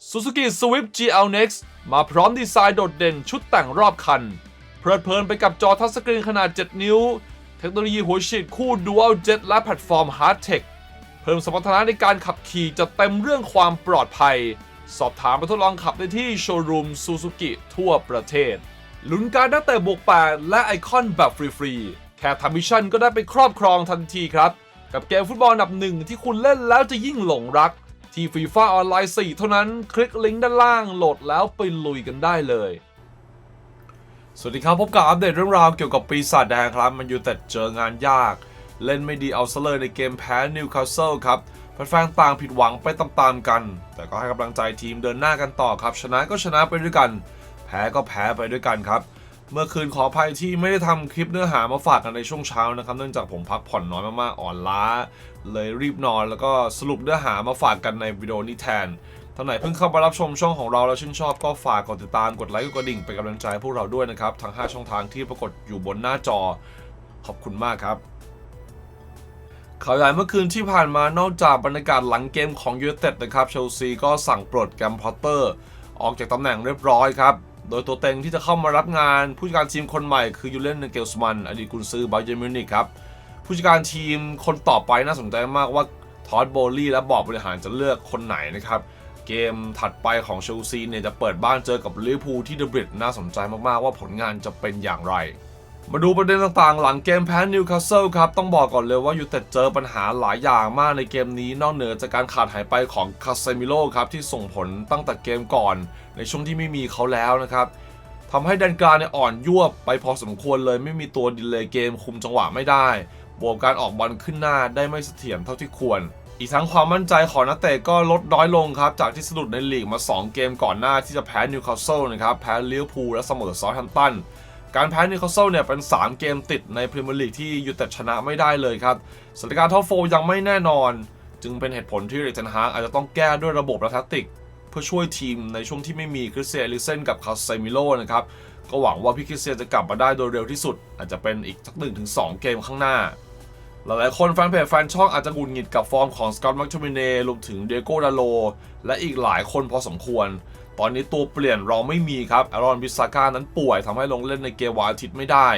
Suzuki Swift GL Next มาพร้อมดีไซน์โดดเด่นชุดแต่งรอบคัน เพลิดเพลินไปกับจอทัชสกรีนขนาด 7 นิ้ว เทคโนโลยีหัวฉีดคู่ Dual Jet และแพลตฟอร์ม Hard Tech เพิ่มสมรรถนะในการขับขี่จัดเต็มเรื่องความปลอดภัย สอบถามไปทดลองขับได้ที่โชว์รูมซูซูกิทั่วประเทศ ลุ้นการดนักเตะบวกแปดและไอคอนแบบฟรีๆ แค่ทำมิชชั่นก็ได้ไปครอบครองทันทีครับ กับเกมฟุตบอลอันดับหนึ่งที่คุณเล่นแล้วจะยิ่งหลงรัก ที่ฟีฟ่าออนไลน์4เท่านั้นคลิกลิงก์ด้านล่างโหลดแล้วไปลุยกันได้เลย สวัสดีครับ พบกับอัปเดตเรื่องราวเกี่ยวกับปีศาจแดงครับมันอยู่แต่เจองานยาก เล่นไม่ดีเอาซะเลยในเกมแพ้นิวคาสเซิลครับแฟนๆต่างผิดหวังไปตามๆกัน แต่ก็ให้กำลังใจทีมเดินหน้ากันต่อครับ ชนะก็ชนะไปด้วยกัน แพ้ก็แพ้ไปด้วยกันครับ เมื่อคืนขออภัยที่ไม่ได้ทำคลิปเนื้อหามาฝากกันในช่วงเช้านะครับ เนื่องจากผมพักผ่อนน้อยมากๆ อ่อนล้า เลยรีบนอนแล้วก็สรุปเนื้อหามาฝากกันในวิดีโอนี้แทนท่านไหนเพิ่งเข้ามารับชมช่องของเราแล้วชื่นชอบก็ฝากกดติดตามกดไลค์กดกระดิ่งเป็นกำลังใจให้พวกเราด้วยนะครับทั้ง 5 ช่องทางที่ปรากฏอยู่บนหน้าจอขอบคุณมากครับข่าวใหญ่เมื่อคืนที่ผ่านมานอกจากบรรยากาศหลังเกมของยู i นเต็ดนะครับเชลซีก็สั่งปลดแกรมพอตเตอร์ ออกจากตำแหน่งเรียบร้อยครับ โดยตัวเต็งที่จะเข้ามารับงานผู้จัดการทีมคนใหม่คือยูเลนเกลสมันอดีตกุนซือบาเยร์มิวนิกครับผู้จัดการทีมคนต่อไปน่าสนใจมากว่าทอดโบลี่และบอร์ดบริหารจะเลือกคนไหนนะครับเกมถัดไปของเชลซีเนี่ยจะเปิดบ้านเจอกับลิเวอร์พูลที่เดอะบริดน่าสนใจมากๆว่าผลงานจะเป็นอย่างไร มาดูประเด็นต่างๆ หลังเกมแพ้นิวคาสเซิลครับต้องบอกก่อนเลยว่ายูเต็ดเจอปัญหาหลายอย่างมากในเกมนี้นอกเหนือจากการขาดหายไปของคาเซมิโลครับที่ส่งผลตั้งแต่เกมก่อน ในช่วงที่ไม่มีเขาแล้วนะครับทำให้แดนกลางเนี่ยอ่อนยวบไปพอสมควรเลยไม่มีตัวดิเลยเกมคุมจังหวะไม่ได้ บวกการออกบอลขึ้นหน้าได้ไม่เสถียรเท่าที่ควร อีกทั้งความมั่นใจของนักเตะก็ลดน้อยลงครับจากที่สะดุดในลีกมา 2 เกมก่อนหน้าที่จะแพ้นิวคาสเซิลนะครับแพ้ลิเวอร์พูลและเสมอซอลแฮมป์ตัน การแพ้นิวคาสเซิลเนี่ยเป็น 3 เกมติดในพรีเมียร์ลีกที่ยูไนเต็ดชนะไม่ได้เลยครับสถานการณ์ท็อปโฟยังไม่แน่นอน จึงเป็นเหตุผลที่เรเทนฮากอาจจะต้องแก้ด้วยระบบและแทคติก เพื่อช่วยทีมในช่วงที่ไม่มีคริสเตียนลิเซนกับคาเซมิโลนะครับ ก็หวังว่าพี่คริสเตียนจะกลับมาได้โดยเร็วที่สุด อาจจะเป็นอีกสักหนึ่งถึงสองเกมข้างหน้า หลายๆคนแฟนเพจแฟนช่องอาจจะหงุดหงิดกับฟอร์มของสกอตต์แมักทูมิเน่รวมถึงเดโก้ดาโลและอีกหลายคนพอสมควร ตอนนี้ตัวเปลี่ยนเราไม่มีครับอารอนบิสซาก้านั้นป่วยทำให้ลงเล่นในเกมวันอาทิตย์ไม่ได้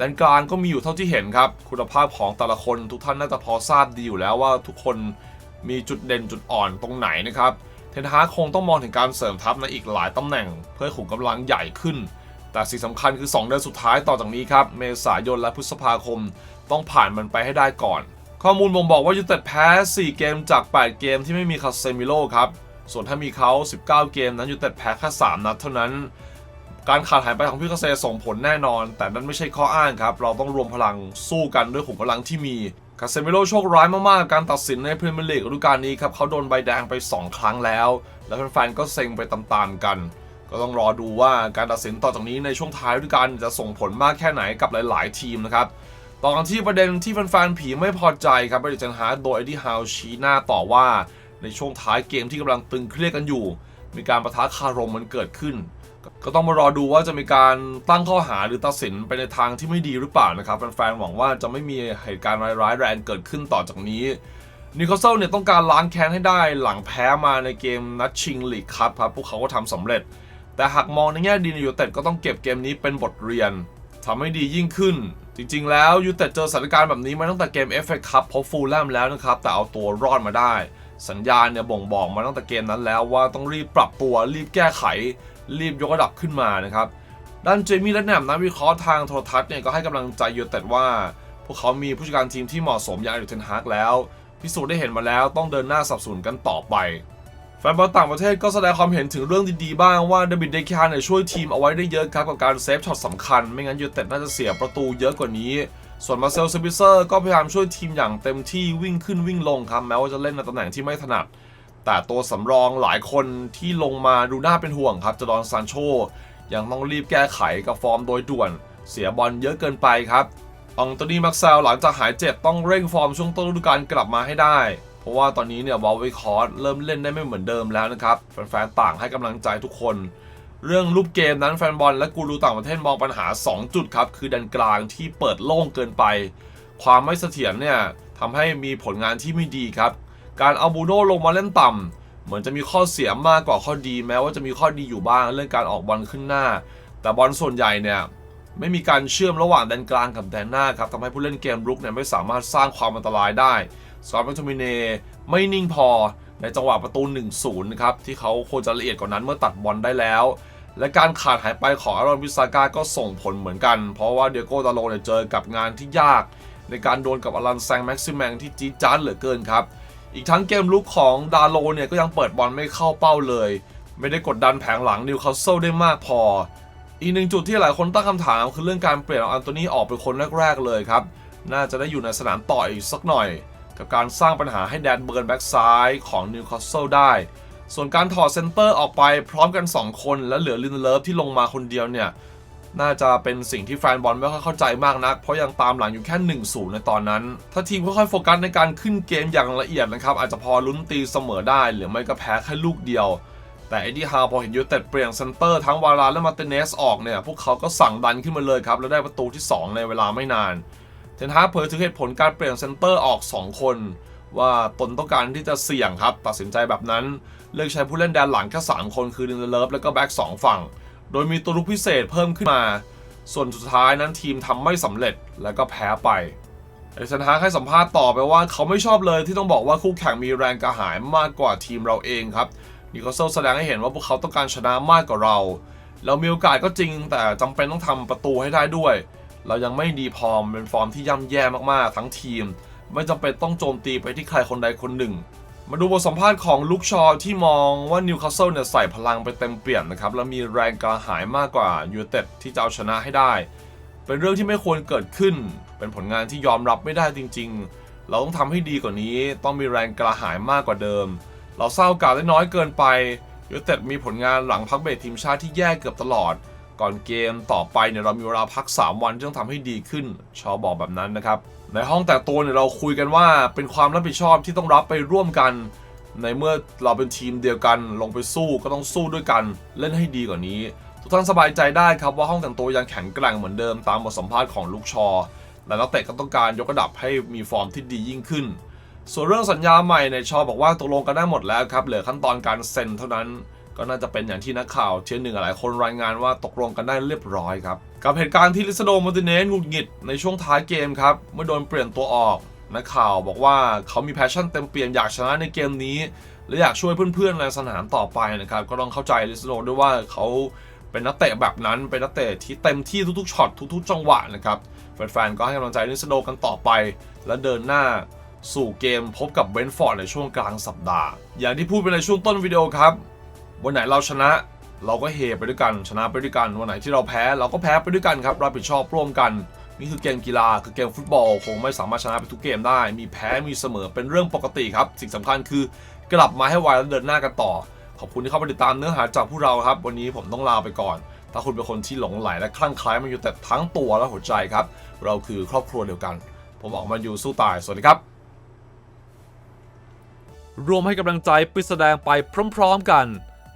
ด้านกลางก็มีอยู่เท่าที่เห็นครับ คุณภาพของแต่ละคนทุกท่านน่าจะพอทราบดีอยู่แล้วว่าทุกคนมีจุดเด่นจุดอ่อนตรงไหนนะครับ เทนฮาคงต้องมองถึงการเสริมทัพในอีกหลายตำแหน่ง เพื่อขุมกำลังใหญ่ขึ้น แต่สิ่งสำคัญคือ 2 เดือนสุดท้ายต่อจากนี้ครับ เมษายนและพฤษภาคม ต้องผ่านมันไปให้ได้ก่อน ข้อมูลบ่งบอกว่ายูเต็ดแพ้ 4 เกมจาก 8 เกมที่ไม่มีคาเซมิโลครับ ส่วนถ้ามีเขา 19 เกมนั้นยูไนเต็ดแพ้แค่ 3 นัดเท่านั้น การขาดหายไปของพี่คาเซส่งผลแน่นอน แต่นั่นไม่ใช่ข้ออ้างครับ เราต้องรวมพลังสู้กันด้วยขุมกำลังที่มีคาเซมิโลโชคร้ายมากๆกับการตัดสินในพรีเมียร์ลีกฤดูกาลนี้ครับเขาโดนใบแดงไป 2 ครั้งแล้ว และแฟนๆก็เซ็งไปตามๆกัน ก็ต้องรอดูว่าการตัดสินต่อจากนี้ในช่วงท้ายฤดูกาลจะส่งผลมากแค่ไหนกับหลาย ๆ ทีมนะครับต่อกันที่ประเด็นที่แฟนๆผีไม่พอใจครับบริจันฮาร์ดโดยเอ็ดดี้ฮาวชี้หน้าต่อว่า ในช่วงท้ายเกมที่กำลังตึงเครียดกันอยู่ มีการประทะคารมมันเกิดขึ้น ก็ต้องมารอดูว่าจะมีการตั้งข้อหาหรือตัดสินไปในทางที่ไม่ดีหรือเปล่านะครับแฟนๆหวังว่าจะไม่มีเหตุการณ์ร้ายๆแรงเกิดขึ้นต่อจากนี้นิโคลเซลเนี่ยต้องการล้างแค้นให้ได้หลังแพ้มาในเกมนัดชิงลีกครับครับพวกเขาก็ทำสำเร็จ แต่หากมองในแง่ดีในยูเต็ดก็ต้องเก็บเกมนี้เป็นบทเรียนทำให้ดียิ่งขึ้น จริงๆ แล้วยูเต็ดเจอสถานการณ์แบบนี้มาตั้งแต่เกม FA คัพพบฟูลแลมแล้วนะครับ แต่เอาตัวรอดมาได้ สัญญาณเนี่ยบ่งบอกมาตั้งแต่เกมนั้นแล้วว่าต้องรีบปรับตัวรีบแก้ไข รีบยกระดับขึ้นมานะครับ ด้านเจมี่และแนมนักวิเคราะห์ทางโทรทัศน์เนี่ยก็ให้กำลังใจยูเต็ดว่า พวกเขามีผู้จัดการทีมที่เหมาะสมอย่างอริเทนฮากแล้วพิสูจน์ได้เห็นมาแล้วต้องเดินหน้าสนับสนุนกันต่อไปแฟนบอลต่างประเทศก็แสดงความเห็นถึงเรื่องดีๆบ้างว่าเดวิดเดคาเนี่ยช่วยทีมเอาไว้ได้เยอะครับกับการเซฟช็อตสำคัญ ไม่งั้นยูเต็ดน่าจะเสียประตูเยอะกว่านี้ ส่วนมาเซลซิบิเซอร์ก็พยายามช่วยทีมอย่างเต็มที่วิ่งขึ้นวิ่งลงครับ แม้ว่าจะเล่นในตำแหน่งที่ไม่ถนัด แต่ตัวสำรองหลายคนที่ลงมาดูน่าเป็นห่วงครับจดอนซานโชยังต้องรีบแก้ไขกับฟอร์มโดยด่วน เสียบอลเยอะเกินไปครับอองโตนีมักเซลหลังจากหายเจ็บต้องเร่งฟอร์มช่วงต้นฤดูกาลกลับมาให้ได้ เพราะว่าตอนนี้เนี่ยวอลวิคอร์ดเริ่มเล่นได้ไม่เหมือนเดิมแล้วนะครับแฟนๆต่างให้กำลังใจทุกคน เรื่องรูปเกมนั้นแฟนบอลและกูรูต่างประเทศมองปัญหา 2 จุดครับ คือดันกลางที่เปิดโล่งเกินไป ความไม่เสถียรเนี่ยทำให้มีผลงานที่ไม่ดีครับ การเอาบูโน่ลงมาเล่นต่ำเหมือนจะมีข้อเสียมากกว่าข้อดี แม้ว่าจะมีข้อดีอยู่บ้างเรื่องการออกบอลขึ้นหน้า แต่บอลส่วนใหญ่เนี่ยไม่มีการเชื่อมระหว่างแดนกลางกับแดนหน้าครับทำให้ผู้เล่นเกมรุกเนี่ยไม่สามารถสร้างความอันตรายได้สกอตแมคโทมิเนไม่นิ่งพอ ในจังหวะประตู 1-0นะครับที่เขาควรจะละเอียดกว่านั้นเมื่อตัดบอลได้แล้ว และการขาดหายไปของอารอนวิสาก้าก็ส่งผลเหมือนกัน เพราะว่าเดียโก้ดาโลเนี่ยเจอกับงานที่ยาก ในการโดนกับอลันแซงแม็กซิแมงที่จี๊ดจ๊าดเหลือเกินครับอีกทั้งเกมลุกของดาโลเนี่ยก็ยังเปิดบอลไม่เข้าเป้าเลย ไม่ได้กดดันแผงหลังนิวคาสเซิลได้มากพอ อีกหนึ่งจุดที่หลายคนตั้งคำถามคือเรื่องการเปลี่ยนเอาอันโตนี่ออกเป็นคนแรกๆเลยครับน่าจะได้อยู่ในสนามต่ออีกสักหน่อย กับการสร้างปัญหาให้แดนเบิร์นแบ็กซ้ายของนิวคาสเซิลได้ ส่วนการถอดเซนเตอร์ออกไปพร้อมกัน 2 คนและเหลือลินเลิฟที่ลงมาคนเดียวเนี่ย น่าจะเป็นสิ่งที่แฟนบอลไม่ค่อยเข้าใจมากนัก เพราะยังตามหลังอยู่แค่1-0ในตอนนั้น ถ้าทีมค่อยๆโฟกัสในการขึ้นเกมอย่างละเอียดนะครับ อาจจะพอลุ้นตีเสมอได้ หรือไม่ก็แพ้แค่ลูกเดียว แต่เอ็ดดี้ฮาวพอเห็นยูเต็ดเปลี่ยนเซนเตอร์ทั้งวาลาและมาร์ติเนสออกเนี่ยพวกเขาก็สั่งดันขึ้นมาเลยครับแล้วได้ประตูที่ 2 ในเวลาไม่นาน เทนฮากเผยถึงเหตุผลการเปลี่ยนเซนเตอร์ออก 2 คน ว่าตนต้องการที่จะเสี่ยงครับ ตัดสินใจแบบนั้น เลือกใช้ผู้เล่นแดนหลังแค่3คนคือลินเลิฟและก็แบ็กสองฝั่ง โดยมีตัวลุกพิเศษเพิ่มขึ้นมา ส่วนสุดท้ายนั้นทีมทำไม่สำเร็จแล้วก็แพ้ไปเอเซนฮากให้สัมภาษณ์ต่อไปว่าเขาไม่ชอบเลยที่ต้องบอกว่าคู่แข่งมีแรงกระหายมากกว่าทีมเราเองครับนิโคเซลแสดงให้เห็นว่าพวกเขาต้องการชนะมากกว่าเรา เรามีโอกาสก็จริงแต่จำเป็นต้องทำประตูให้ได้ด้วย เรายังไม่ดีพอมเป็นฟอร์มที่ย่ำแย่มากๆ ทั้งทีม ไม่จำเป็นต้องโจมตีไปที่ใครคนใดคนหนึ่ง มาดูบทสัมภาษณ์ของลุคชอที่มองว่านิวคาสเซิลเนี่ยใส่พลังไปเต็มเปี่ยมนะครับ และมีแรงกระหายมากกว่ายูเต็ดที่จะเอาชนะให้ได้ เป็นเรื่องที่ไม่ควรเกิดขึ้น เป็นผลงานที่ยอมรับไม่ได้จริง ๆ เราต้องทำให้ดีกว่านี้ต้องมีแรงกระหายมากกว่าเดิม เราเศร้าโอกาสได้น้อยเกินไปยูเต็ดมีผลงานหลังพักเบรทีมชาติที่แย่เกือบตลอด ก่อนเกมต่อไปเนี่ยเรามีเวลาพัก 3 วันที่ต้องทำให้ดีขึ้น ชอบอกแบบนั้นนะครับ ในห้องแต่ตัวเนี่ยเราคุยกันว่าเป็นความรับผิดชอบที่ต้องรับไปร่วมกัน ในเมื่อเราเป็นทีมเดียวกันลงไปสู้ก็ต้องสู้ด้วยกันเล่นให้ดีกว่านี้ ทุกท่านสบายใจได้ครับว่าห้องแต่งตัวยังแข็งแกร่งเหมือนเดิมตามบทสัมภาษณ์ของลูกชอ และนักเตะก็ต้องการยกระดับให้มีฟอร์มที่ดียิ่งขึ้น ส่วนเรื่องสัญญาใหม่ในชอบอกว่าตกลงกันได้หมดแล้วครับเหลือขั้นตอนการเซ็นเท่านั้น ก็น่าจะเป็นอย่างที่นักข่าวเทียนหนึ่งหลายคนรายงานว่าตกลงกันได้เรียบร้อยครับ กับเหตุการณ์ที่ลิซโดมาร์ติเนสหงุดหงิดในช่วงท้ายเกมครับ เมื่อโดนเปลี่ยนตัวออกนักข่าวบอกว่าเขามีแพชชั่นเต็มเปี่ยมอยากชนะในเกมนี้ และอยากช่วยเพื่อนๆในสนามต่อไปนะครับ ก็ต้องเข้าใจลิซโดด้วยว่าเขาเป็นนักเตะแบบนั้นเป็นนักเตะที่เต็มที่ทุกๆช็อตทุกๆจังหวะนะครับแฟนๆก็ให้กำลังใจลิซโดกันต่อไป และเดินหน้าสู่เกมพบกับเบรนท์ฟอร์ดในช่วงกลางสัปดาห์ อย่างที่พูดไปในช่วงต้นวิดีโอครับ วันไหนเราชนะเราก็เฮไปด้วยกันชนะไปด้วยกัน วันไหนที่เราแพ้เราก็แพ้ไปด้วยกันครับรับผิดชอบร่วมกัน นี่คือเกมกีฬาคือเกมฟุตบอลคงไม่สามารถชนะไปทุกเกมได้ มีแพ้มีเสมอเป็นเรื่องปกติครับ สิ่งสำคัญคือกลับมาให้ไวและเดินหน้ากันต่อ ขอบคุณที่เข้ามาติดตามเนื้อหาจากพวกเราครับ วันนี้ผมต้องลาไปก่อน ถ้าคุณเป็นคนที่หลงไหลและคลั่งไคล้มันอยู่แต่ทั้งตัวและหัวใจครับ เราคือครอบครัวเดียวกัน ผมออกมาอยู่สู้ตายสวัสดีครับรวมให้กำลังใจปิดแสดงไปพร้อม ๆ กัน